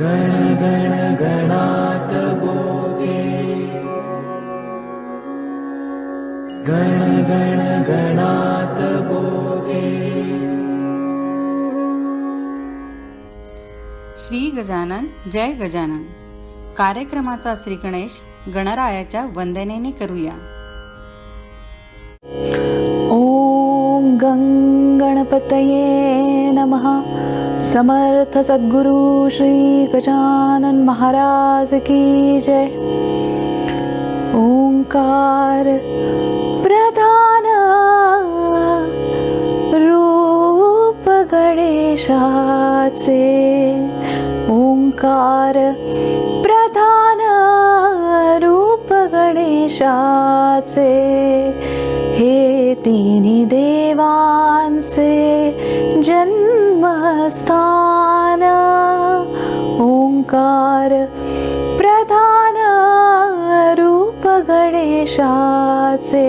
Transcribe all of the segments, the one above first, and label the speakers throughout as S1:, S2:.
S1: गण गण गणात बोते गण गण गणात बोते
S2: श्री गजानन जय गजानन. कार्यक्रमाचा श्री गणेश गणरायाच्या वंदनेने करूया.
S3: ओम गं गणपतये नमः। सद्गुरु श्री गजानन महाराज की जय। ओंकार प्रधान रूप गणेशाचे ओंकार प्रधान रूप गणेशाचे हे तिन्ही देवांचे जन्मस्थान ओंकार प्रधान रूप गणेशाचे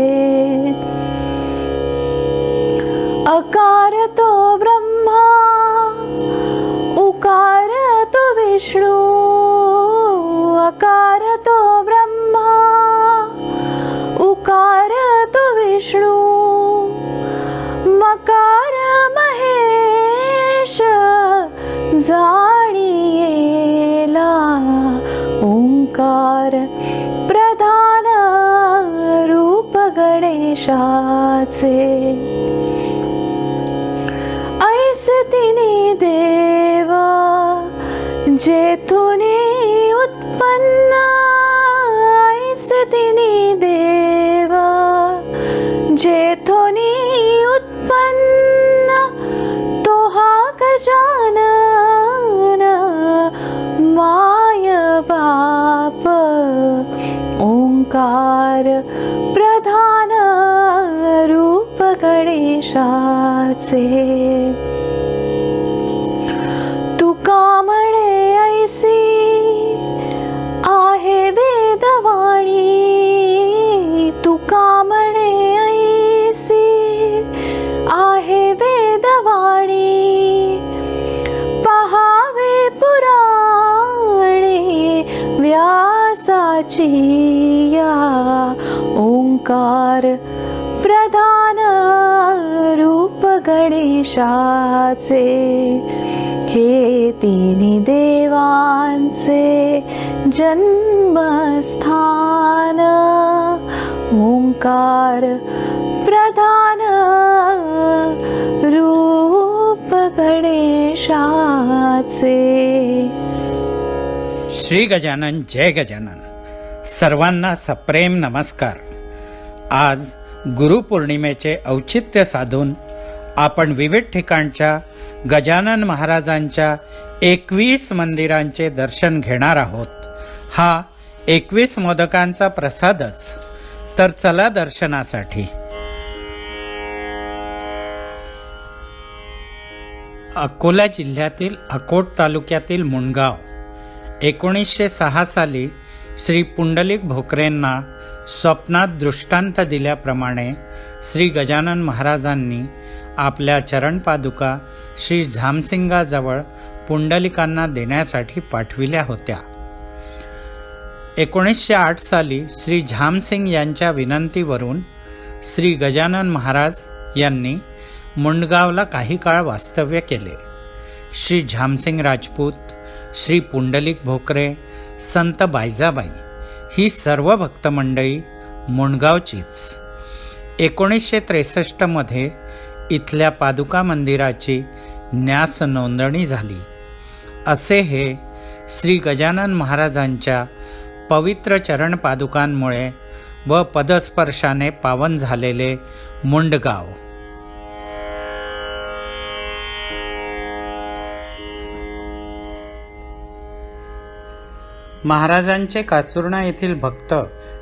S3: विष्णु मकार महेश जाणियेला ओंकार प्रधान रूप गणेशाचे. ऐस तिने देव जेथून गणेशाचे गणेशाचे हे तिन्ही देवांचे जन्मस्थान. ओंकार प्रधान रूप गणेशाचे.
S4: श्री गजानन जय गजानन. सर्वांना सप्रेम नमस्कार. आज गुरुपौर्णिमेचे औचित्य साधून आपण विविध ठिकाणच्या गजानन महाराजांच्या एकवीस मंदिरांचे दर्शन घेणार आहोत. हा एकवीस मोदकांचा प्रसादच. तर चला दर्शनासाठी. अकोला जिल्ह्यातील अकोट तालुक्यातील मुणगाव. एकोणीसशे सहा साली श्री पुंडलिक भोकरेंना स्वप्नात दृष्टांत दिल्याप्रमाणे श्री गजानन महाराजांनी आपल्या चरणपादुका श्री झामसिंगाजवळ पुंडलिकांना देण्यासाठी पाठविल्या होत्या. एकोणीसशे आठ साली श्री झामसिंग यांच्या विनंतीवरून श्री गजानन महाराज यांनी मुंडगावला काही काळ वास्तव्य केले. श्री झामसिंग राजपूत श्री पुंडलिक भोकरे संत बायजाबाई ही सर्व भक्तमंडळी मुंडगावचीच. एकोणीसशे त्रेसष्टमध्ये इथल्या पादुका मंदिराची न्यास नोंदणी झाली. असे हे श्री गजानन महाराजांच्या पवित्र चरण पादुकांमुळे व पदस्पर्शाने पावन झालेले मुंडगाव. महाराजांचे काचुर्णा येथील भक्त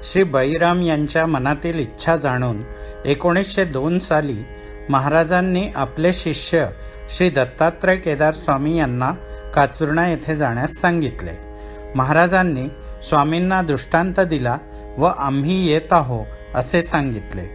S4: श्री बळीराम यांच्या मनातील इच्छा जाणून एकोणीसशे दोन साली महाराजांनी आपले शिष्य श्री दत्तात्रय केदार स्वामी यांना काचुर्णा येथे जाण्यास सांगितले. महाराजांनी स्वामींना दृष्टांत दिला व आम्ही येत आहो असे सांगितले.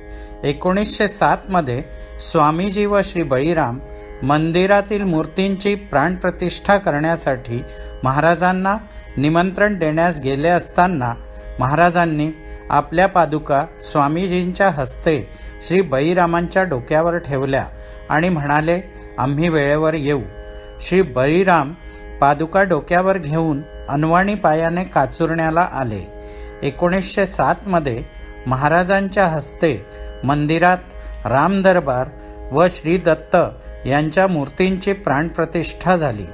S4: एकोणीसशे सातमध्ये स्वामीजी व श्री बळीराम मंदिरातील मूर्तींची प्राणप्रतिष्ठा करण्यासाठी महाराजांना निमंत्रण देण्यास गेले असताना महाराजांनी आपल्या पादुका स्वामीजींच्या हस्ते श्री बळीरामांच्या डोक्यावर ठेवल्या आणि म्हणाले आम्ही वेळेवर येऊ. श्री बळीराम पादुका डोक्यावर घेऊन अनवाणी पायाने काचुरण्याला आले. एकोणीसशे सातमध्ये महाराजांच्या हस्ते मंदिरात रामदरबार व श्री दत्त यांच्या मूर्तींची प्राणप्रतिष्ठा झाली.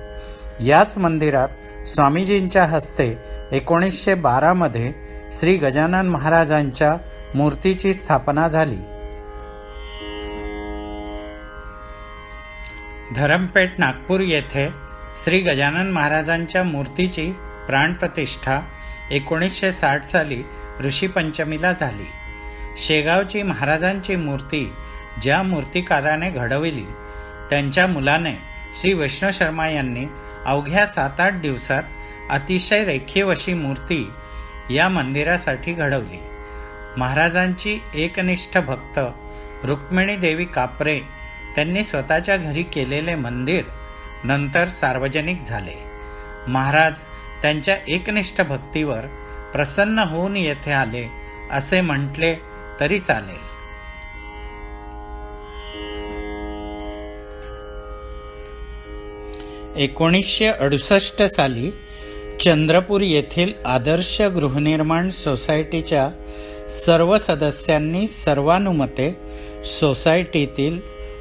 S4: याच मंदिरात स्वामीजींच्या हस्ते एकोणीसशे बारामध्ये श्री गजानन महाराजांच्या मूर्तीची स्थापना झाली. धरमपेठ नागपूर येथे श्री गजानन महाराजांच्या मूर्तीची प्राणप्रतिष्ठा एकोणीसशे साठ साली ऋषीपंचमीला झाली. शेगावची महाराजांची मूर्ती ज्या मूर्तिकाराने घडविली त्यांच्या मुलाने श्री वैष्णव शर्मा यांनी अवघ्या सात आठ दिवसात अतिशय रेखीव अशी मूर्ती या मंदिरासाठी घडवली. महाराजांची एकनिष्ठ भक्त रुक्मिणी देवी कापरे त्यांनी स्वतःच्या घरी केलेले मंदिर नंतर सार्वजनिक झाले. महाराज त्यांच्या एकनिष्ठ भक्तीवर प्रसन्न होऊन येथे आले असे म्हटले तरी चालेल. एकोणीसशे अडुसष्ट साली चंद्रपूर येथील आदर्श गृहनिर्माण सोसायटीच्या सर्व सदस्यांनी सर्वानुमते सोसायटीतील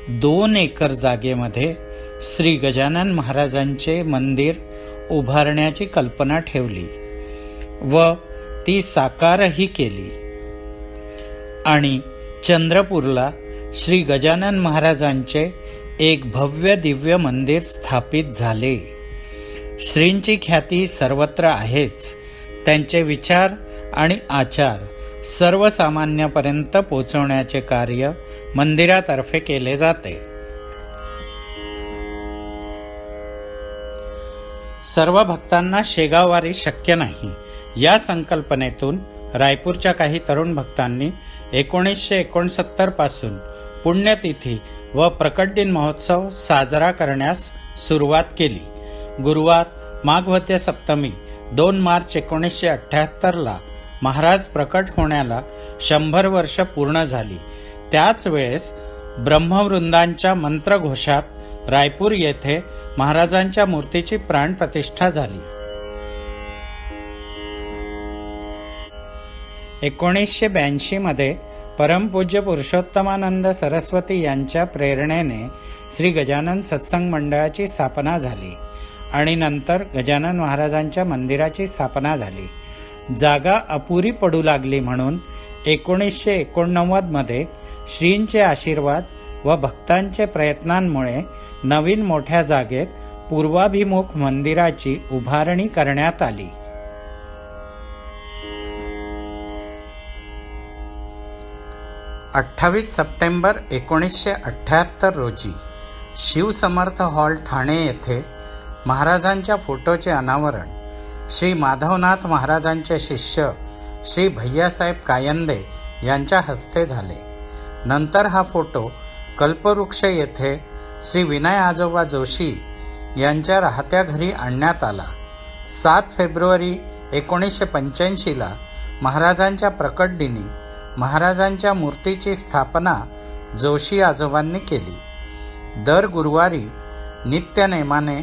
S4: दोन एकर जागेमध्ये श्री गजानन महाराजांचे मंदिर उभारण्याची कल्पना ठेवली व ती साकारही केली. आणि चंद्रपूरला श्री गजानन महाराजांचे एक भव्य दिव्य मंदिर स्थापित झाले. श्रींची ख्याती सर्वत्र आहेच. त्यांचे विचार आणि आचार सर्वसामान्यापर्यंत पोचवण्याचे कार्य मंदिरातर्फे केले जाते. सर्व भक्तांना शेगावारी शक्य नाही. या संकल्पनेतून रायपूरच्या काही तरुण भक्तांनी एकोणीसशे एकोणसत्तरपासून पुण्यतिथी व प्रकटदिन महोत्सव साजरा करण्यास सुरुवात केली. गुरुवार माघवत्य सप्तमी दोन मार्च एकोणीसशे अठ्ठ्याहत्तरला महाराज प्रकट होण्याला शंभर वर्ष पूर्ण झाली. त्याच वेळेस ब्रह्मवृंदांच्या मंत्रघोषात रायपूर येथे महाराजांच्या मूर्तीची प्राणप्रतिष्ठा झाली. एकोणीसशे ब्याऐंशी मध्ये परमपूज्य पुरुषोत्तमानंद सरस्वती यांच्या प्रेरणेने श्री गजानन सत्संग मंडळाची स्थापना झाली आणि नंतर गजानन महाराजांच्या मंदिराची स्थापना झाली. जागा अपुरी पडू लागली म्हणून एकोणीसशे एकोणनव्वदमध्ये श्रींचे आशीर्वाद व भक्तांचे प्रयत्नांमुळे नवीन मोठ्या जागेत पूर्वाभिमुख मंदिराची उभारणी करण्यात आली. अठ्ठावीस सप्टेंबर एकोणीसशे अठ्ठ्याहत्तर रोजी शिवसमर्थ हॉल ठाणे येथे महाराजांच्या फोटोचे अनावरण. श्री माधवनाथ महाराजांचे शिष्य श्री भैयासाहेब कायंदे यांच्या हस्ते झाले. नंतर हा फोटो कल्पवृक्ष येथे श्री विनय आजोबा जोशी यांच्या राहत्या घरी आणण्यात आला. सात फेब्रुवारी एकोणीसशे पंच्याऐंशीला महाराजांच्या प्रकट दिनी महाराजांच्या मूर्तीची स्थापना जोशी आजोबांनी केली. दर गुरुवारी नित्यनेमाने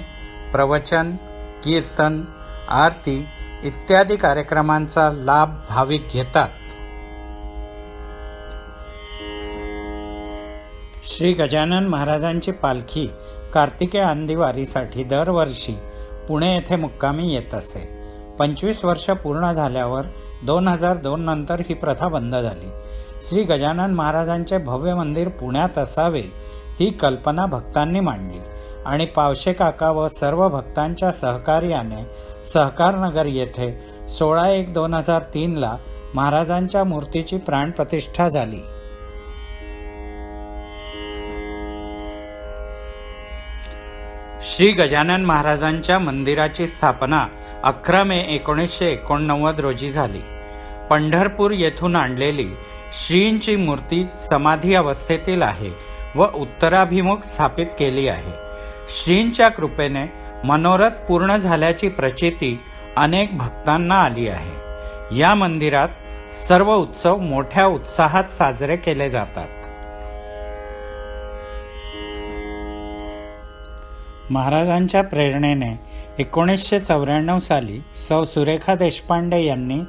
S4: प्रवचन कीर्तन आरती इत्यादी कार्यक्रमांचा लाभ भाविक घेतात. श्री गजानन महाराजांची पालखी कार्तिके आंदिवारीसाठी दरवर्षी पुणे येथे मुक्कामी येत असे. पंचवीस वर्ष पूर्ण झाल्यावर दोन हजार दोन नंतर ही प्रथा बंद झाली. श्री गजानन महाराजांचे भव्य मंदिर पुण्यात असावे ही कल्पना भक्तांनी मांडली. आणि पावशे काका व सर्व भक्तांच्या सहकार्याने सहकारनगर येथे सोळा एक दोन हजार तीनला महाराजांच्या मूर्तीची प्राणप्रतिष्ठा झाली. श्री गजानन महाराजांच्या मंदिराची स्थापना अकरा मे एकोणीसशे एकोणनव्वद रोजी झाली. पंढरपूर येथून आणलेली श्रींची मूर्ती समाधी अवस्थेतील आहे व उत्तराभिमुख स्थापित केली आहे. श्रींच्या कृपेने मनोरथ पूर्ण झाल्याची प्रचिती अनेक भक्तांना आली आहे. या मंदिरात सर्व उत्सव मोठ्या उत्साहात साजरे केले जातात. महाराजांच्या प्रेरणेने एकोणीसशे चौऱ्याण्णव साली सौ सुरेखा देशपांडे यांनी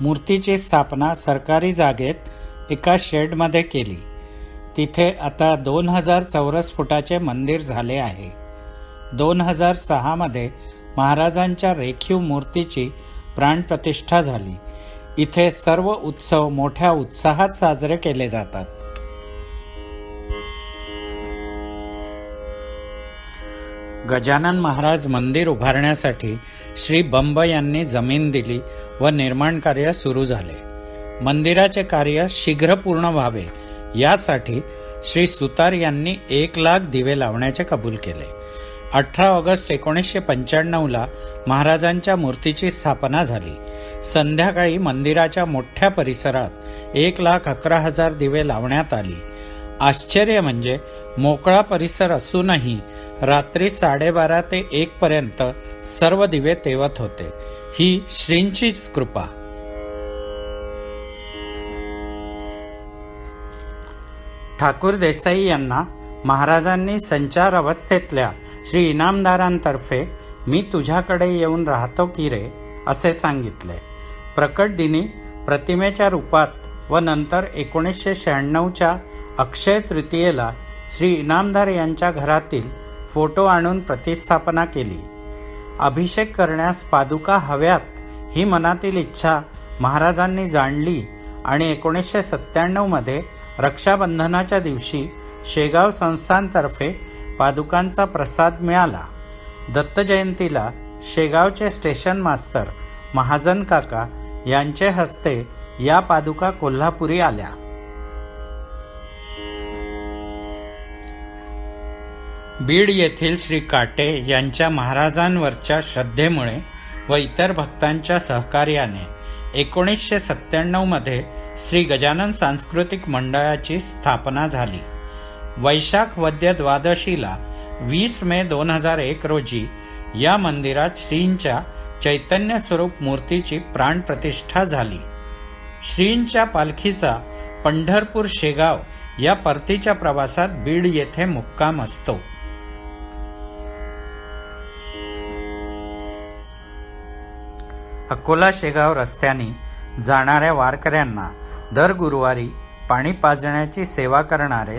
S4: मूर्तीची स्थापना सरकारी जागेत एका शेडमध्ये केली. तिथे आता दोन हजार चौरस फुटाचे मंदिर झाले आहे. दोन हजार सहामध्ये महाराजांच्या रेखीव मूर्तीची प्राणप्रतिष्ठा झाली. इथे सर्व उत्सव मोठ्या उत्साहात साजरे केले जातात. गजानन महाराज मंदिर उभारण्यासाठी श्री बंब यांनी जमीन दिली व निर्माण कार्य सुरू झाले. मंदिराचे कार्य शीघ्र पूर्ण व्हावे यासाठी श्री सुतार यांनी एक लाख दिवे लावण्याचे कबूल केले. अठरा ऑगस्ट एकोणीसशे पंच्याण्णवला महाराजांच्या मूर्तीची स्थापना झाली. संध्याकाळी मंदिराच्या मोठ्या परिसरात एक लाख अकरा हजार दिवे लावण्यात आली. आश्चर्य म्हणजे मोकळा परिसर असूनही रात्री साडेबारा ते एक पर्यंत सर्व दिवे तेवत होते. ही श्रींचीच कृपा. ठाकूर देसाई यांना महाराजांनी संचार अवस्थेतल्या श्री इनामदारांतर्फे मी तुझ्याकडे येऊन राहतो की रे असे सांगितले. प्रकट दिनी प्रतिमेच्या रूपात व नंतर एकोणीसशे शहाण्णवच्या अक्षय तृतीयेला श्री इनामदार यांच्या घरातील फोटो आणून प्रतिस्थापना केली. अभिषेक करण्यास पादुका हव्यात ही मनातील इच्छा महाराजांनी जाणली आणि एकोणीसशे सत्त्याण्णवमध्ये रक्षाबंधनाच्या दिवशी शेगाव संस्थांतर्फे पादुकांचा प्रसाद मिळाला. दत्त जयंतीला शेगावचे स्टेशन मास्तर महाजन काका यांचे हस्ते या पादुका कोल्हापुरी आल्या. बीड येथील श्री काटे यांच्या महाराजांवरच्या श्रद्धेमुळे व इतर भक्तांच्या सहकार्याने एकोणीसशे सत्त्याण्णवमध्ये श्री गजानन सांस्कृतिक मंडळाची स्थापना झाली. वैशाख वद्य द्वादशीला वीस मे दोन हजार एक रोजी या मंदिरात श्रींच्या चैतन्य स्वरूप मूर्तीची प्राणप्रतिष्ठा झाली. श्रींच्या पालखीचा पंढरपूर शेगाव या परतीच्या प्रवासात बीड येथे मुक्काम असतो. अकोला शेगाव रस्त्याने जाणाऱ्या वारकऱ्यांना दर गुरुवारी पाणी पाजण्याची सेवा करणारे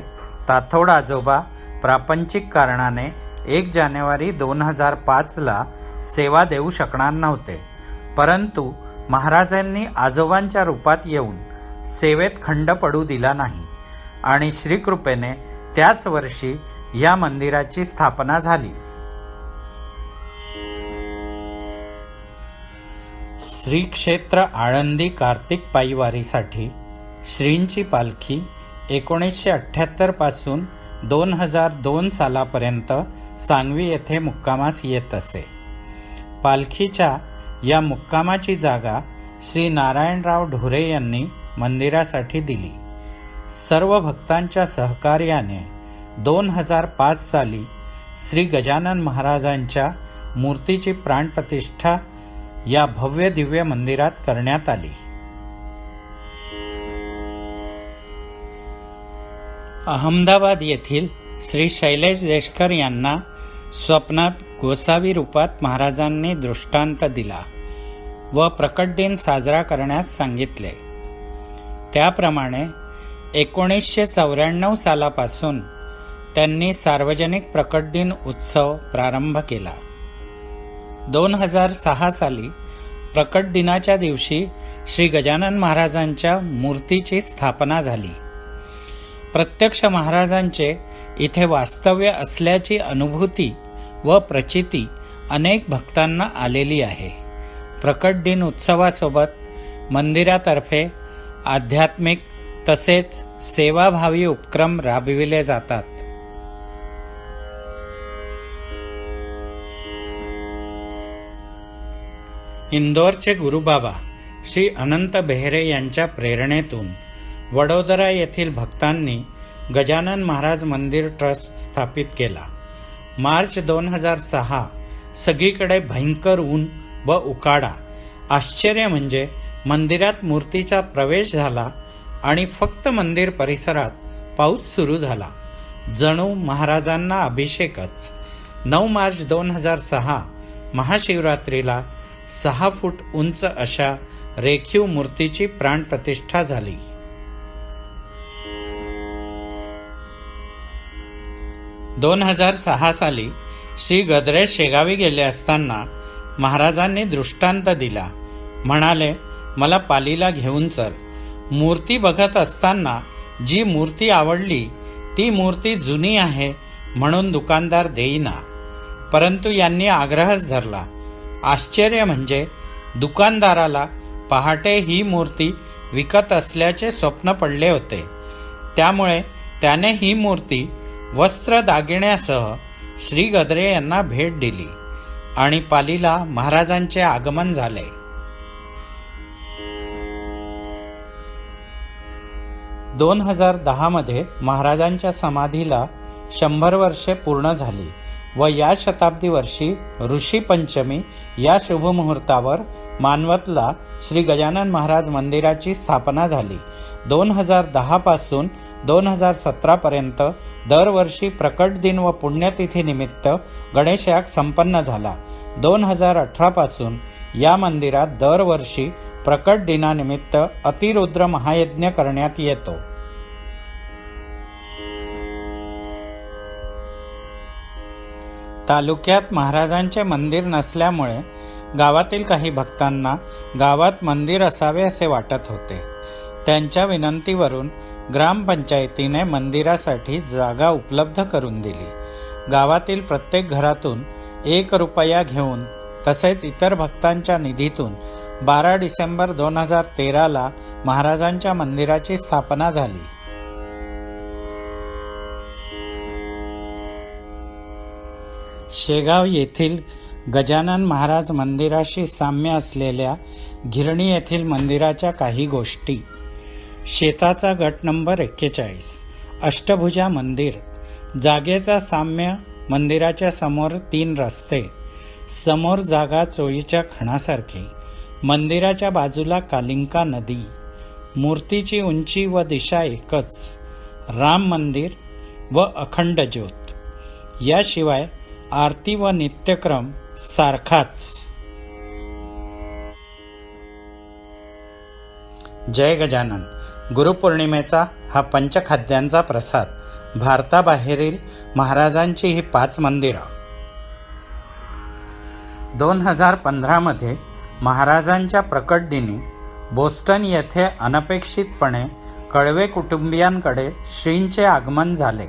S4: ताथोड आजोबा प्रापंचिक कारणाने एक जानेवारी दोन हजार पाचला सेवा देऊ शकणार नव्हते. परंतु महाराजांनी आजोबांच्या रूपात येऊन सेवेत खंड पडू दिला नाही आणि श्रीकृपेने त्याच वर्षी या मंदिराची स्थापना झाली. श्री क्षेत्र आळंदी कार्तिक पायीवारीसाठी श्रींची पालखी एकोणीसशे अठ्ठ्याहत्तरपासून दोन हजार दोन सालापर्यंत सांगवी येथे मुक्कामास येत असे. पालखीच्या या मुक्कामाची जागा श्री नारायणराव ढोरे यांनी मंदिरासाठी दिली. सर्व भक्तांच्या सहकार्याने दोन हजार पाच साली श्री गजानन महाराजांच्या मूर्तीची प्राणप्रतिष्ठा या भव्य दिव्य मंदिरात करण्यात आली. अहमदाबाद येथील श्री शैलेश देशकर यांना स्वप्नात गोसावी रूपात महाराजांनी दृष्टांत दिला व प्रकट दिन साजरा करण्यास सांगितले. त्याप्रमाणे एकोणीसशे चौऱ्याण्णव सालापासून त्यांनी सार्वजनिक प्रकट दिन उत्सव प्रारंभ केला. दोन हजार सहा साली प्रकट दिनाच्या दिवशी श्री गजानन महाराजांच्या मूर्तीची स्थापना झाली. प्रत्यक्ष महाराजांचे इथे वास्तव्य असल्याची अनुभूती व प्रचिती अनेक भक्तांना आलेली आहे. प्रकट दिन उत्सवासोबत मंदिरातर्फे आध्यात्मिक तसेच सेवाभावी उपक्रम राबविले जातात. इंदोरचे गुरुबाबा श्री अनंत बेहरे यांच्या प्रेरणेतून वडोदरा येथील भक्तांनी गजानन महाराज मंदिर ट्रस्ट स्थापित केला. मार्च दोन हजार सहा सगळीकडे भयंकर ऊन व उकाडा. आश्चर्य म्हणजे मंदिरात मूर्तीचा प्रवेश झाला आणि फक्त मंदिर परिसरात पाऊस सुरू झाला. जणू महाराजांना अभिषेकच. नऊ मार्च दोन हजार सहा महाशिवरात्रीला सहा फूट उंच अशा रेखीव मूर्तीची प्राणप्रतिष्ठा झाली. दोन हजार सहा साली श्री गद्रे शेगावी गेले असताना महाराजांनी दृष्टांत दिला. म्हणाले मला पालीला घेऊन चल. मूर्ती बघत असताना जी मूर्ती आवडली ती मूर्ती जुनी आहे म्हणून दुकानदार देईना. परंतु यांनी आग्रहच धरला. आश्चर्य म्हणजे दुकानदाराला पहाटे ही मूर्ती विकत असल्याचे स्वप्न पडले होते. त्यामुळे त्याने ही मूर्ती वस्त्र दागिन्यासह श्री गद्रे यांना भेट दिली आणि पालीला महाराजांचे आगमन झाले. दोन हजार दहामध्ये महाराजांच्या समाधीला शंभर वर्षे पूर्ण झाली. व या शताब्दी वर्षी ऋषी पंचमी या शुभमुहूर्तावर मानवतला श्री गजानन महाराज मंदिराची स्थापना झाली. दोन हजार दहा पासून दोन हजार सतरा पर्यंत दरवर्षी प्रकट दिन व पुण्यतिथीनिमित्त गणेशयाग संपन्न झाला. दोन हजार अठरा पासून या मंदिरात दरवर्षी प्रकट दिनानिमित्त अतिरुद्र महायज्ञ करण्यात येतो. तालुक्यात महाराजांचे मंदिर नसल्यामुळे गावातील काही भक्तांना गावात मंदिर असावे असे वाटत होते. त्यांच्या विनंतीवरून ग्रामपंचायतीने मंदिरासाठी जागा उपलब्ध करून दिली. गावातील प्रत्येक घरातून एक रुपया घेऊन तसेच इतर भक्तांच्या निधीतून बारा डिसेंबर दोन हजार तेराला महाराजांच्या मंदिराची स्थापना झाली. शेगाव येथील गजानन महाराज मंदिराशी साम्य असलेल्या गिरणी येथील मंदिराच्या काही गोष्टी. शेताचा गट नंबर एक्केचाळीस. अष्टभुजा मंदिर. जागेचा साम्य मंदिराच्या समोर तीन रस्ते. समोर जागा चोळीच्या खणासारखी. मंदिराच्या बाजूला कालिंका नदी. मूर्तीची उंची व दिशा एकच. राम मंदिर व अखंड ज्योत. याशिवाय आरती व नित्यक्रम सारखाच. जय गजानन. गुरुपौर्णिमेचा हा पंचखाद्यांचा प्रसाद. भारताबाहेरील महाराजांची ही पाच मंदिरं. दोन हजार पंधरामध्ये महाराजांच्या प्रकट दिनी बोस्टन येथे अनपेक्षितपणे कळवे कुटुंबियांकडे श्रींचे आगमन झाले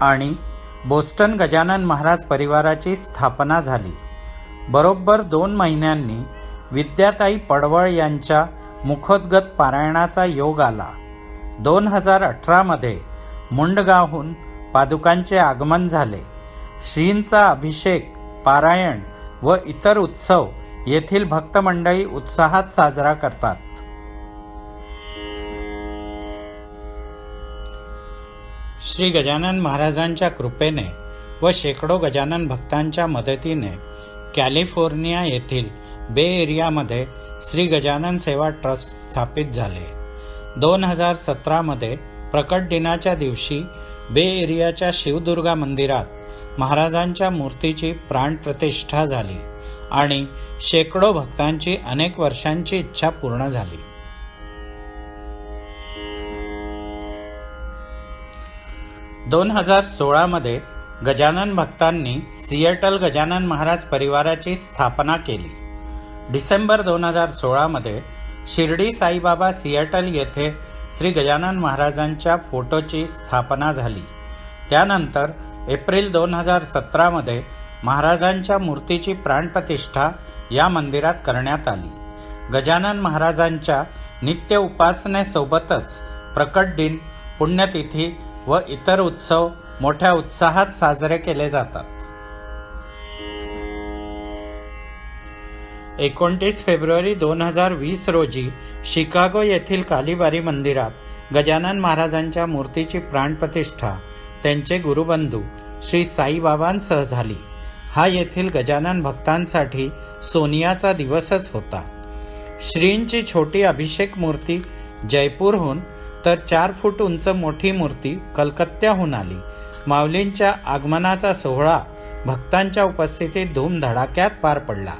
S4: आणि बोस्टन गजानन महाराज परिवाराची स्थापना झाली. बरोबर दोन महिन्यांनी विद्याताई पडवळ यांच्या मुखोद्गत पारायणाचा योग आला. दोन हजार अठरामध्ये मुंडगावहून पादुकांचे आगमन झाले. श्रींचा अभिषेक पारायण व इतर उत्सव येथील भक्तमंडळी उत्साहात साजरा करतात. श्री गजानन महाराजांच्या कृपेने व शेकडो गजानन भक्तांच्या मदतीने कॅलिफोर्निया येथील बे एरियामध्ये श्री गजानन सेवा ट्रस्ट स्थापित झाले. दोन हजार सतरामध्ये प्रकट दिनाच्या दिवशी बे एरियाच्या शिवदुर्गा मंदिरात महाराजांच्या मूर्तीची प्राणप्रतिष्ठा झाली आणि शेकडो भक्तांची अनेक वर्षांची इच्छा पूर्ण झाली. दोन हजार सोळामध्ये गजानन भक्तांनी सिएटल गजानन महाराज परिवाराची स्थापना केली. डिसेंबर दोन हजार सोळामध्ये शिर्डी साईबाबा सिएटल येथे श्री गजानन महाराजांच्या फोटोची स्थापना झाली. त्यानंतर एप्रिल दोन हजार सतरामध्ये महाराजांच्या मूर्तीची प्राणप्रतिष्ठा या मंदिरात करण्यात आली. गजानन महाराजांच्या नित्य उपासनेसोबतच प्रकट दिन पुण्यतिथी व इतर उत्सव मोठ्या उत्साहात साजरे केले जातात. एकोणतीस फेब्रुवारी दोन हजार वीस रोजी शिकागो येथील कालीबारी मंदिरात गजानन महाराजांच्या मूर्तीची प्राणप्रतिष्ठा त्यांचे गुरुबंधू श्री साईबाबांसह झाली. हा येथील गजानन भक्तांसाठी सोनियाचा दिवसच होता. श्रींची छोटी अभिषेक मूर्ती जयपूरहून तर चार फूट उंच मोठी मूर्ती कलकत्त्याहून आली. माऊलींच्या आगमनाचा सोहळा भक्तांच्या उपस्थितीत धूमधडाक्यात पार पडला.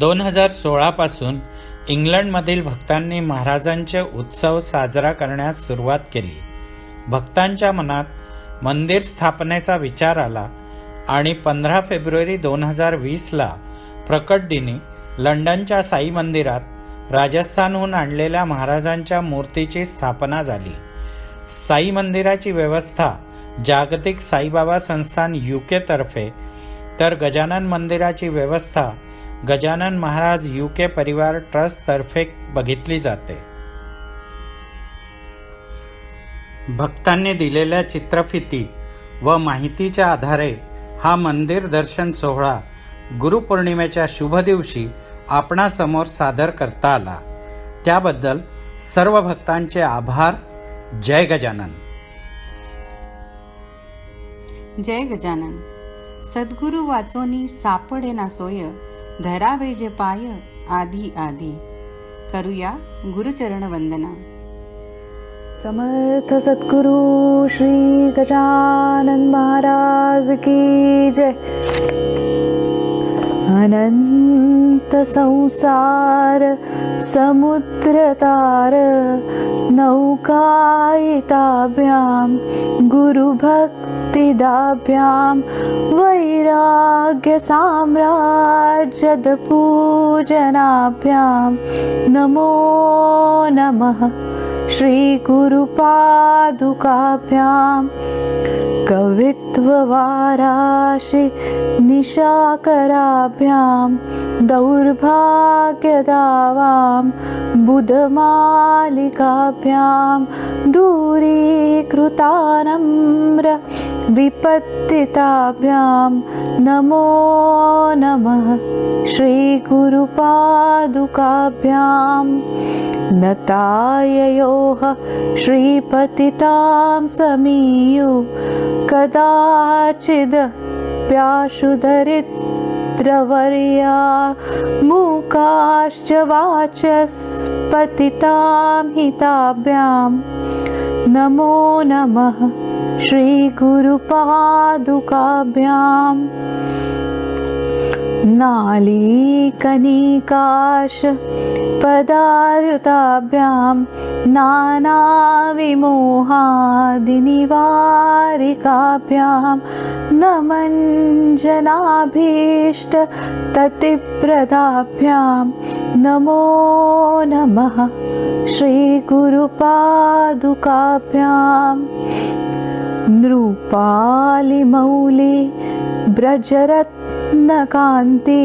S4: दोन हजार सोळा पासून इंग्लंडमधील भक्तांनी महाराजांचे उत्सव साजरा करण्यास सुरुवात केली. भक्तांच्या मनात मंदिर स्थापनेचा विचार आला आणि पंधरा फेब्रुवारी दोन हजार वीसला प्रकट दिनी लंडनच्या साई मंदिरात राजस्थानहून आणलेल्या महाराजांच्या मूर्तीची स्थापना झाली. साई मंदिराची व्यवस्था जागतिक साईबाबा संस्थान युके तर्फे तर गजानन मंदिराची व्यवस्था गजानन महाराज युके परिवार ट्रस्ट तर्फे बघितली जाते. भक्तांनी दिलेल्या चित्रफिती व माहितीच्या आधारे हा मंदिर दर्शन सोहळा गुरुपौर्णिमेच्या शुभ दिवशी आपणासमोर सादर करता आला. त्याबद्दल सर्व भक्तांचे आभार. जय गजानन.
S2: जय गजानन. सद्गुरु वाचोनी सापडे ना सोय धरावे जे पाय आधी आधी करूया गुरुचरण वंदना.
S3: समर्थ सद्गुरु श्री गजानन महाराज की जय. अनंत संसार समुद्रतार नौकायिताभ्यां गुरुभक्तिदाभ्यां वैराग्यसाम्राज्यदपूजनाभ्यां। नमो नमः। श्रीगुरुपादुकाभ्यां कवित्ववाराशि निशाकराभ्यां दौर्भाग्यदावां बुधमालिकाभ्यां दूरीकृतानम्र विपत्तिताभ्यां नमो नमः श्रीगुरुपादुकाभ्याम् नताययोः श्रीपतितां समीयु कदाचिद् प्याशुधरित्रवर्या मूकाश्च वाचस्पतितां हिताभ्यां। नमो नमः श्रीगुरुपादुकाभ्याम् नालीकनिकाश पदारुताभ्यां नानाविमोहादिनिवारिकाभ्यां नमञ्जनाभीष्ट ततिप्रदाभ्यां नमो नमः श्रीगुरुपादुकाभ्यां नृपालिमौलि ब्रजरत्नकान्ति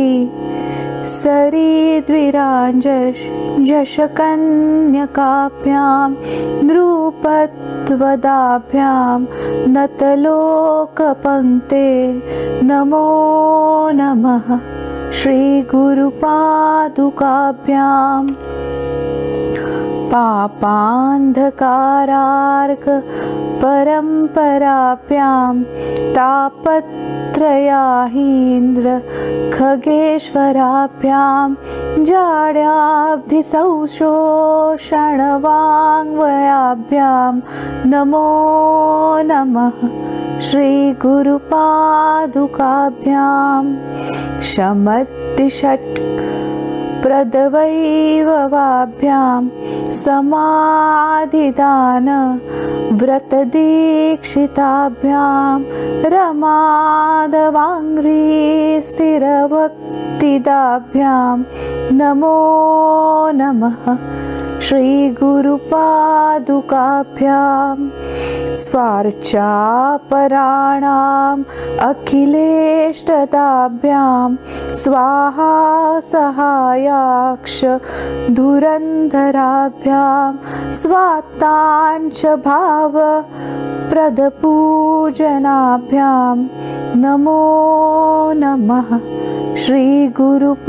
S3: सरीद्विराञ्जशकन्यकाभ्यां नृपत्वदाभ्यां नतलोकपङ्क्ते नमो नमः। श्रीगुरुपादुकाभ्याम् पापान्धकारार्क परम्पराभ्यां तापत्रयाहीन्द्र खगेश्वराभ्यां जाड्याब्धिसंशोषणवाङ्वयाभ्यां नमो नमः श्रीगुरुपादुकाभ्यां शमद्दिषट् प्रदवैववाभ्यां समाधिदान व्रतदीक्षिताभ्यां रमादवाङ्घ्री स्थिरभक्तिदाभ्यां नमो नमः श्रीगुरुपादुकाभ्यां स्वार्चापराणाम् अखिलेष्टताभ्यां स्वाहा सहायाक्ष धुरन्धराभ्यां स्वात्ताञ्च भाव प्रदपूजनाभ्यां नमो नमः श्रीगुरुपादुकाभ्याम्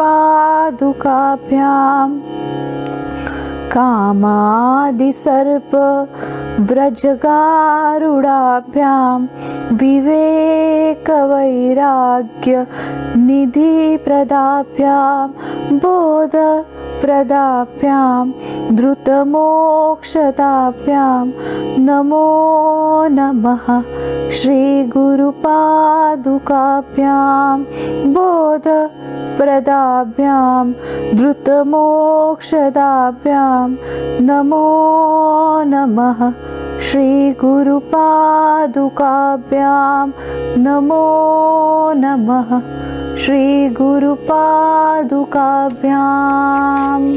S3: कामादिसर्पव्रजगारुडाभ्यां विवेकवैराग्यनिधिप्रदाभ्यां बोध निधिप्रदाभ्यां बोधप्रदाभ्यां धृतमोक्षदाभ्यां नमो नमः। श्रीगुरुपादुकाभ्यां बोधप्रदाभ्यां धृतमोक्षदाभ्यां नमो नमः। श्रीगुरुपादुकाभ्यां नमो नमः श्रीगुरुपादुकाभ्याम्